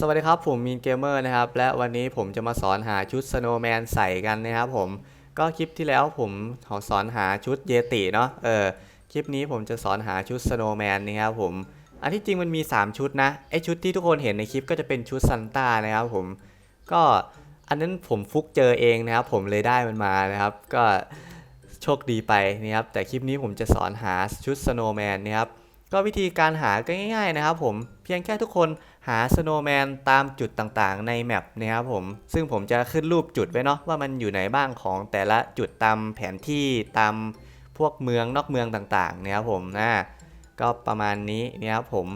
สวัสดีครับ ผมมีนเกมเมอร์นะครับ และวันนี้ผมจะมาสอนหาชุดสโนว์แมนใส่กันนะครับผมก็คลิปที่แล้วผมขอสอนหาชุดเยติเนาะเออคลิปนี้ผมจะสอนหาชุดสโนว์แมนนะครับผม อันที่จริงมันมี 3 ชุดนะไอชุดที่ทุกคนเห็นในคลิปก็จะเป็นชุดซันต้านะครับผมก็อันนั้นผมฟุกเจอเองนะครับ ผมเลยได้มันมานะครับ ก็โชคดีไปนะครับแต่คลิปนี้ผมจะสอนหาชุดสโนว์แมนนะครับก็วิธีการหาก็ง่าย ๆนะครับ ผมเพียงแค่ทุกคน หาสโนว์แมนตามจุดต่างๆ ในแมปนะครับผม ซึ่งผมจะขึ้นรูปจุดไว้เนาะว่ามันอยู่ไหนบ้างของแต่ละจุดตามแผนที่ตามพวกเมืองนอกเมืองต่างๆนะครับผมนะก็ประมาณนี้นะครับผม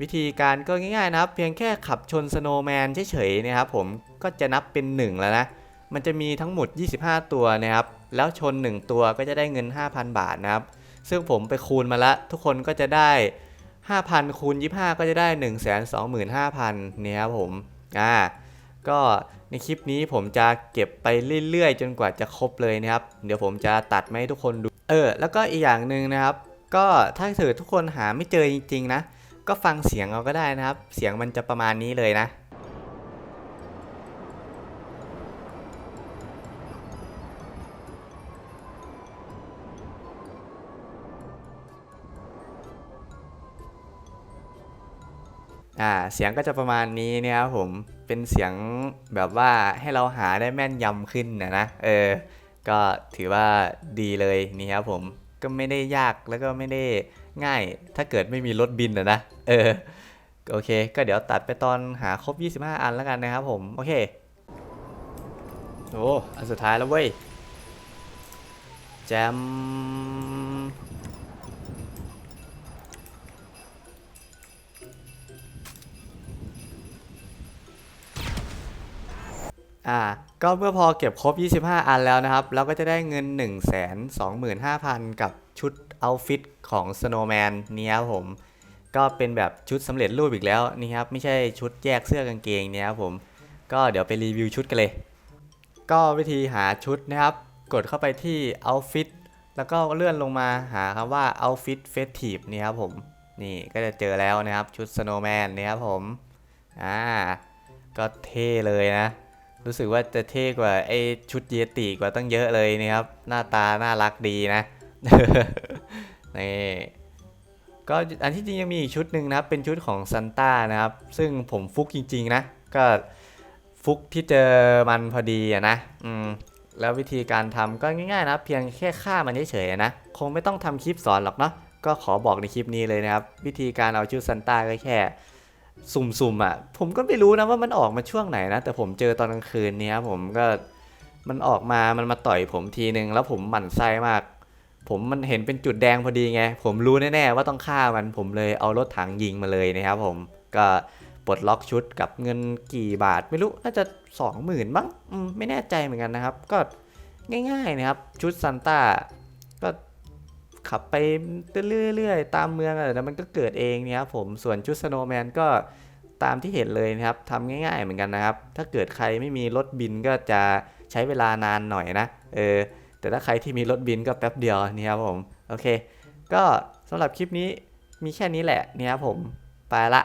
วิธีการก็ง่ายๆนะครับ เพียงแค่ขับชนสโนว์แมนเฉยๆนะครับผมก็จะนับเป็น 1 แล้วนะ มันจะมีทั้งหมด 25 ตัวนะครับ แล้วชน 1 ตัวก็จะได้เงิน 5,000 บาทนะครับ ซึ่งผมไปคูณมาแล้วทุกคนก็จะได้ 5,000คูณ25 ก็จะได้ 125,000เนี่ยครับผมอ่าก็ในคลิปนี้ผมจะเก็บไปเรื่อยๆ จนกว่าจะครบเลยนะครับ เดี๋ยวผมจะตัดมาให้ทุกคนดูเออแล้วก็อีกอย่างหนึ่งนะครับ ก็ถ้าเกิดทุกคนหาไม่เจอจริงๆนะ ก็ฟังเสียงเอาก็ได้นะครับ เสียงมันจะประมาณนี้เลยนะ อ่าเสียงก็จะประมาณนี้เนี่ยครับผมเป็นเสียงแบบว่าให้เราหาได้แม่นยำขึ้นนะนะเออก็ถือว่าดีเลยนี่ครับผมก็ไม่ได้ยากแล้วก็ไม่ได้ง่าย ถ้าเกิดไม่มีรถบินนะนะเออโอเค ก็เดี๋ยวตัดไปตอนหาครบ 25 อันแล้วกันนะครับผม โอเคโอ้อันสุดท้ายแล้วเว้ยแจม อ่าก็เมื่อพอเก็บครบ 25 อันแล้วนะครับ เราก็จะได้เงิน 1 2 5 0 0 0 กับชุดเอาฟิตของ Snowman นี่ครับผม ก็เป็นแบบชุดสำเร็จรูปอีกแล้วนี่ครับ ไม่ใช่ชุดแยกเสื้อกางเกงเนี่ยครับผม ก็เดี๋ยวไปรีวิวชุดกันเลย ก็วิธีหาชุดนะครับ กดเข้าไปที่ outfit แล้วก็เลื่อนลงมาหาคำว่า outfit festive นี่ครับผม นี่ก็จะเจอแล้วนะครับชุด Snowman นี่ครับผม อ่า ก็เท่เลยนะ รู้สึกว่าจะเท่กว่าไอชุดเยติกว่าตั้งเยอะเลยนี่ครับ หน้าตาน่ารักดีนะนี่ก็อันที่จริงยังมีอีกชุดหนึ่งนะครับ เป็นชุดของซันต้านะครับ ซึ่งผมฟุกจริง ๆ นะ ก็ฟุกที่เจอมันพอดีอะนะอืมแล้ววิธีการทำก็ง่ายๆนะเพียงแค่ฆ่ามันเฉยๆนะ คงไม่ต้องทำคลิปสอนหรอกเนาะก็ขอบอกในคลิปนี้เลยนะครับ วิธีการเอาชุดซันต้าก็แค่ สุ่มๆอะ ผมก็ไม่รู้นะว่ามันออกมาช่วงไหนนะ แต่ผมเจอตอนกลางคืนเนี้ยผมก็มันออกมา มันมาต่อยผมทีนึง แล้วผมหมั่นไส้มาก ผมมันเห็นเป็นจุดแดงพอดีไง ผมรู้แน่ๆว่าต้องฆ่ามัน ผมเลยเอารถถังยิงมาเลยนะครับผม ก็ปลดล็อกชุดกับเงินกี่บาทไม่รู้ น่าจะสองหมื่นบ้างไม่แน่ใจเหมือนกันนะครับ ก็ง่ายๆนะครับ ชุดซันต้าก็ ขับไปเรื่อยๆ ตามเมืองอะไรแล้วมันก็เกิดเองเนี่ยครับผมส่วนชุดสโนว์แมนก็ตามที่เห็นเลยนะครับทำง่ายๆเหมือนกันนะครับ ถ้าเกิดใครไม่มีรถบินก็จะใช้เวลานานหน่อยนะเออแต่ถ้าใครที่มีรถบินก็แป๊บเดียวนี่ครับผมโอเค ก็สำหรับคลิปนี้มีแค่นี้แหละนี่ครับผมไปละ